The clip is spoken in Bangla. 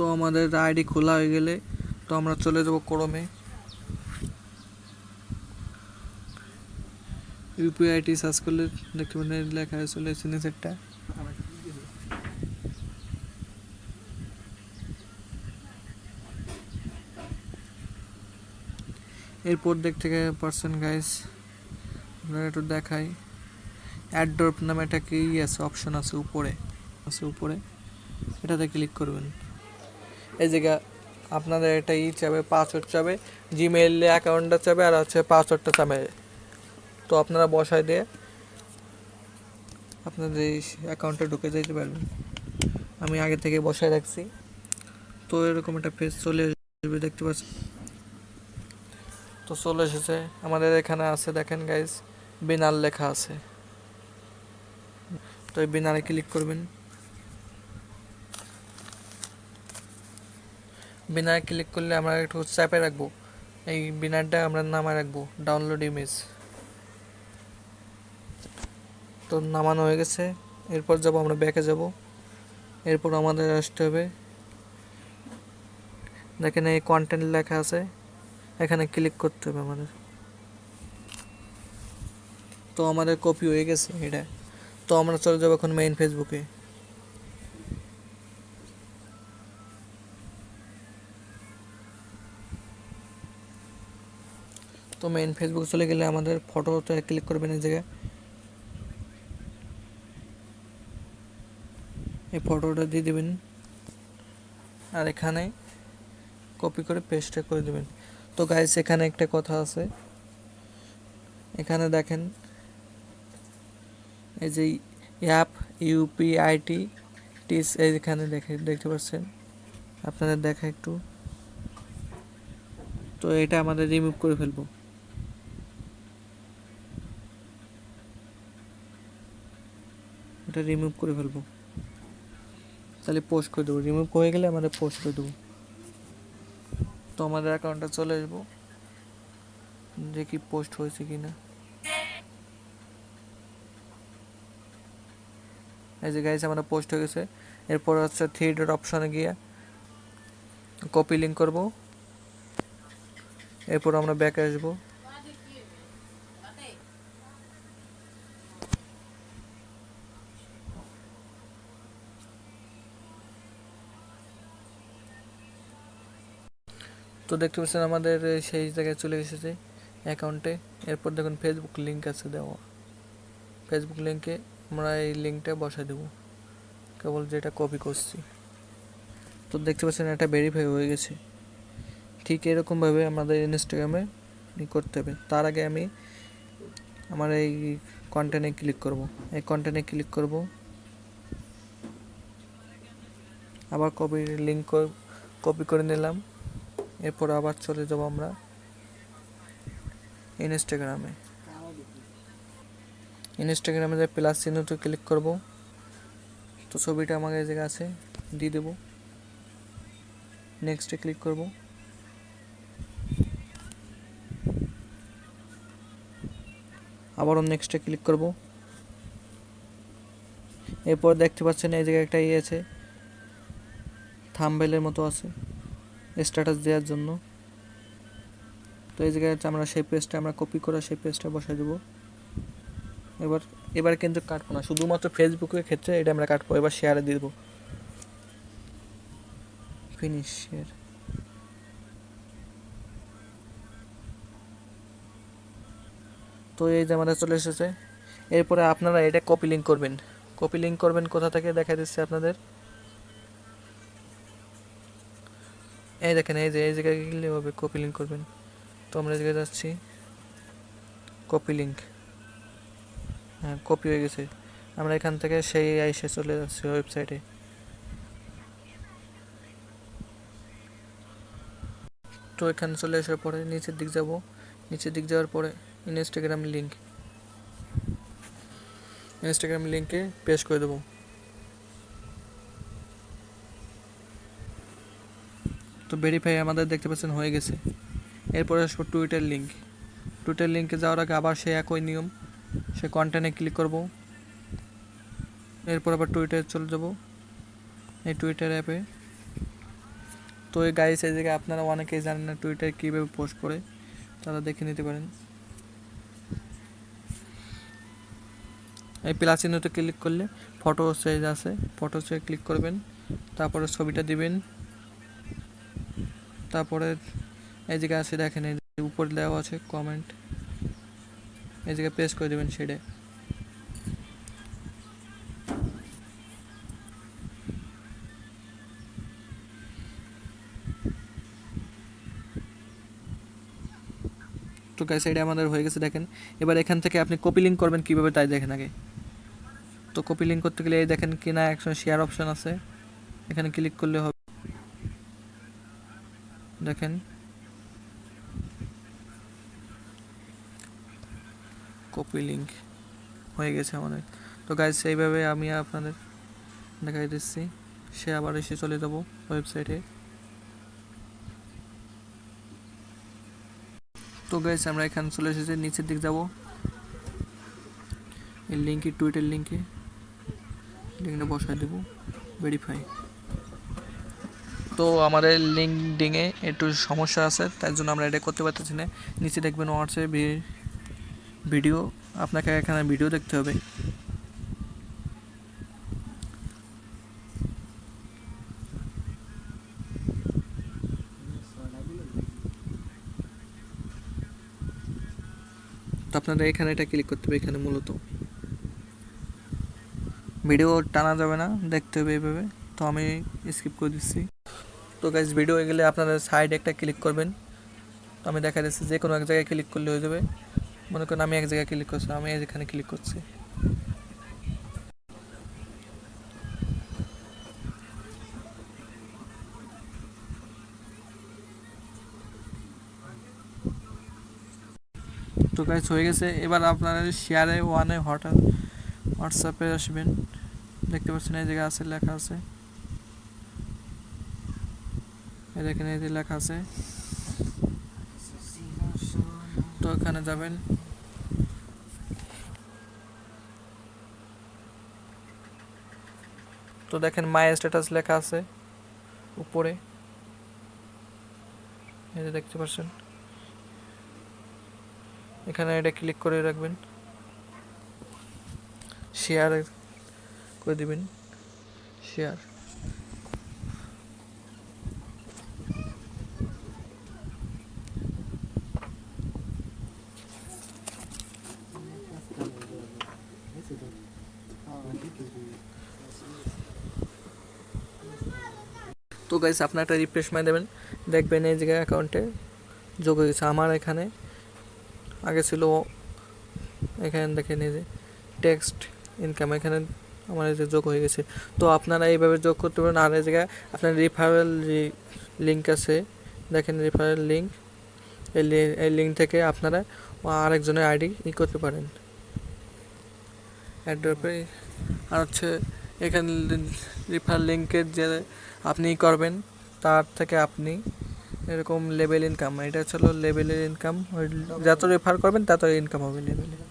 তো আমাদের আইডি খোলা হয়ে গেলে তো আমরা চলে যাব ক্রমে। ইউপিআই আইটি সার্চ করলে দেখতে পাবেন লেখা চলে এসেছে নিচেরটা এরপর দেখতে পারছেন গাইস আপনারা একটু দেখাই। অ্যাড্রপ নামে একটা কি আছে অপশন আছে উপরে। আছে উপরে। এটাতে ক্লিক করবেন। এই জায়গা আপনাদের এটা ই চাবে পাসওয়ার্ড চাবে জিমেইল অ্যাকাউন্টটা চাবে আর হচ্ছে পাসওয়ার্ডটা চাবে। তো আপনারা বসায় দিয়ে আপনাদের এই অ্যাকাউন্টে ঢুকে যেতে পারবেন। আমি আগে থেকে বসায় রাখছি। তো এরকম একটা পেজ চলে আসবে, দেখতে পাচ্ছেন? তো চলে এসেছে। আমাদের এখানে আছে, দেখেন গাইজ বিনার লেখা আছে। তো এই বিনারে ক্লিক করবেন। বিনারে ক্লিক করলে আমরা একটু চাপে রাখব। এই বিনারটা আমরা নামায় রাখব ডাউনলোড ইমেজ তো নামানো হয়ে গেছে। এরপর যাব আমরা ব্যাকে যাব। এরপর আমাদের আসতে হবে। দেখেন এই কন্টেন্ট লেখা আছে। এখানে ক্লিক করতে হবে আমাদের। তো আমাদের কপি হয়ে গেছে এটা। তো আমরা চলে যাব এখন মেইন ফেসবুকে তো মেইন ফেসবুক চলে গেলে আমাদের ফটোতে ক্লিক করবেন এই জায়গায়। এই ফটোটা দিয়ে দেবেন। আর এখানে কপি করে পেস্টে করে দেবেন। তো গাইস এখানে একটা কথা আছে। এখানে দেখেন, এই যে অ্যাপ ইউপিআইটি টিস এইখানে দেখে, দেখতে পাচ্ছেন? আপনাদের দেখা একটু। তো এটা আমাদের রিমুভ করে ফেলব। এটা রিমুভ করে ফেলব। তাহলে পোস্ট করে দেবো। রিমুভ হয়ে গেলে আমাদের পোস্ট করে দেবো। তো আমাদের অ্যাকাউন্টটা চলে আসব। দেখি পোস্ট হয়েছে কি না এই যে গাইছে আমাদের পোস্ট হয়ে গেছে। এরপর হচ্ছে থ্রি ডট অপশনে গিয়ে কপি লিঙ্ক করব। এরপর আমরা ব্যাকে আসব। তো দেখতে পাচ্ছেন আমাদের সেই জায়গায় চলে এসেছে অ্যাকাউন্টে এরপর দেখুন ফেসবুক লিঙ্ক আছে দেওয়া। ফেসবুক লিঙ্কে আমরা এই লিঙ্কটা বসাই দেবো। কেবল যেটা কপি করছি। তো দেখতে পাচ্ছেন এটা ভেরিফাই হয়ে গেছে। ঠিক এরকমভাবে আমাদের ইনস্টাগ্রামে করতে হবে। তার আগে আমি আমার এই কন্টেন্টে ক্লিক করব। এই কন্টেন্টে ক্লিক করব। আবার কপি লিঙ্ক কপি করে নিলাম। এরপর আবার চলে যাব আমরা ইনস্টাগ্রামে ইনস্টাগ্রামে যে প্লাস চিহ্নতে ক্লিক করব, তো ছবিটা আমার এই জায়গায় আছে, দিয়ে দেবো। নেক্সটে ক্লিক করব। আবারও নেক্সটে ক্লিক করব। এরপর দেখতে পাচ্ছেন এই জায়গায় একটা ইয়ে আছে থাম্বেলের মতো আছে। স্ট্যাটাস দেওয়ার জন্য। তো এই জায়গায় আমরা সেই পেজটা আমরা কপি করা সেই পেজটা বসাই দেবো। এবার এবার কিন্তু কাটবো না। শুধুমাত্র ফেসবুকের ক্ষেত্রে এটা আমরা কাটবো। এবার শেয়ারে দিয়ে দেবো। ফিনিশ শেয়ার তো এই যে আমাদের চলে এসেছে। এরপরে আপনারা এটা কপি লিঙ্ক করবেন। কপি লিঙ্ক করবেন কোথা থেকে? দেখা দিচ্ছে আপনাদের। এই দেখেন, এই যে, এই জায়গায় গেলে হবে কপি লিঙ্ক করবেন। তো আমরা এই জায়গায় যাচ্ছি। কপি লিঙ্ক হ্যাঁ কপি হয়ে গেছে। আমরা এখান থেকে সেই এসে চলে যাচ্ছি ওয়েবসাইটে তো এখানে চলে আসার পরে নিচের দিক যাব। নিচের দিক যাওয়ার পরে ইনস্টাগ্রাম লিঙ্ক ইনস্টাগ্রাম লিঙ্কে পেস্ট করে দেবো। ভেরিফাই আমাদের দেখতে পাচ্ছেন হয়ে গেছে। এরপরে আসব টুইটার লিঙ্ক টুইটার লিঙ্কে যাওয়ার আগে আবার সে একই নিয়ম। সে কন্টেন্টে ক্লিক করব। এরপর আবার টুইটারে চলে যাব। এই টুইটার অ্যাপে তো এই গাইস এই জায়গায় আপনারা অনেকেই জানেন না টুইটার কীভাবে পোস্ট করে। তারা দেখে নিতে পারেন। এই প্লাস চিহ্নতে ক্লিক করলে ফটো সাইজ আছে। ফটো সাইজ ক্লিক করবেন। তারপরে ছবিটা দিবেন। তারপরে এই জায়গায় আছে দেখেন এই উপরে দেওয়া আছে কমেন্ট এই জায়গায় প্রেস করে দেবেন শেডে তো গাইস এটা আমাদের হয়ে গেছে, দেখেন। এবার এখান থেকে আপনি কপি লিঙ্ক করবেন কীভাবে তাই দেখেন আগে। তো কপি লিঙ্ক করতে গেলে এই দেখেন কিনা একশন শেয়ার অপশন আছে। এখানে ক্লিক করলে হবে। দেখেন। কপি লিঙ্ক হয়ে গেছে আমাদের। তো গাইজ সেইভাবে আমি আপনাদের দেখাই দিচ্ছি। সে আবার এসে চলে যাব ওয়েবসাইটে তো গাইজ আমরা এখানে চলে এসেছি, নিচের দিক যাব। এই লিঙ্কে টুইটার লিঙ্কে লিঙ্কটা বসায় দেবো। ভেরিফাই তো আমাদের লিঙ্কডিংয়ে একটু সমস্যা আছে, তার জন্য আমরা এটা করতে পারতেছি না। নিচে দেখবেন হোয়াটসঅ্যাপ ভিডিও আপনাকে এখানে ভিডিও দেখতে হবে। তো আপনাদের এখানে এটা ক্লিক করতে হবে, এখানে মূলত। ভিডিও টানা যাবে না, দেখতে হবে এইভাবে। তো আমি স্কিপ করে দিচ্ছি। তো গাইজ ভিডিও হয়ে গেলে আপনারা সাইডে একটা ক্লিক করবেন। তো আমি দেখা যাচ্ছে যে কোনো এক জায়গায় ক্লিক করলে হয়ে যাবে। মনে করেন আমি এক জায়গায় ক্লিক করছি, আমি এখানে ক্লিক করছি। তো গাইজ হয়ে গেছে। এবার আপনারা শেয়ারে ওয়ানে হঠাৎ হোয়াটসঅ্যাপে আসবেন। দেখতে পাচ্ছেন এই জায়গায় আছে, লেখা আছে এই দেখেন এই যে লেখা আছে। তো এখানে যাবেন। তো দেখেন মাই স্ট্যাটাস লেখা আছে উপরে। এই যে দেখতে পাচ্ছেন। এখানে এটা ক্লিক করে রাখবেন। শেয়ার করে দিবেন। শেয়ার তো গাইস আপনার একটা রিফ্রেশ মাই দেবেন। দেখবেন এই জায়গায় অ্যাকাউন্টে যোগ হয়ে গেছে। আমার এখানে আগে ছিল এখানে দেখেন এই যে টেক্সট ইনকাম এখানে আমার এই যে যোগ হয়ে গেছে। তো আপনারা এইভাবে যোগ করতে পারেন। আর এই জায়গায় আপনার রিফারেল লিঙ্ক আছে, দেখেন রিফারেল লিঙ্ক এই লিঙ্ক থেকে আপনারা আরেকজনের আইডি ই করতে পারেন। অ্যাড আর হচ্ছে এখানে রিফার লিঙ্কের যে আপনি করবেন, তার থেকে আপনি এরকম লেভেল ইনকাম এটা হচ্ছে লেভেলের ইনকাম যত রেফার করবেন তত ইনকাম হবে লেভেলে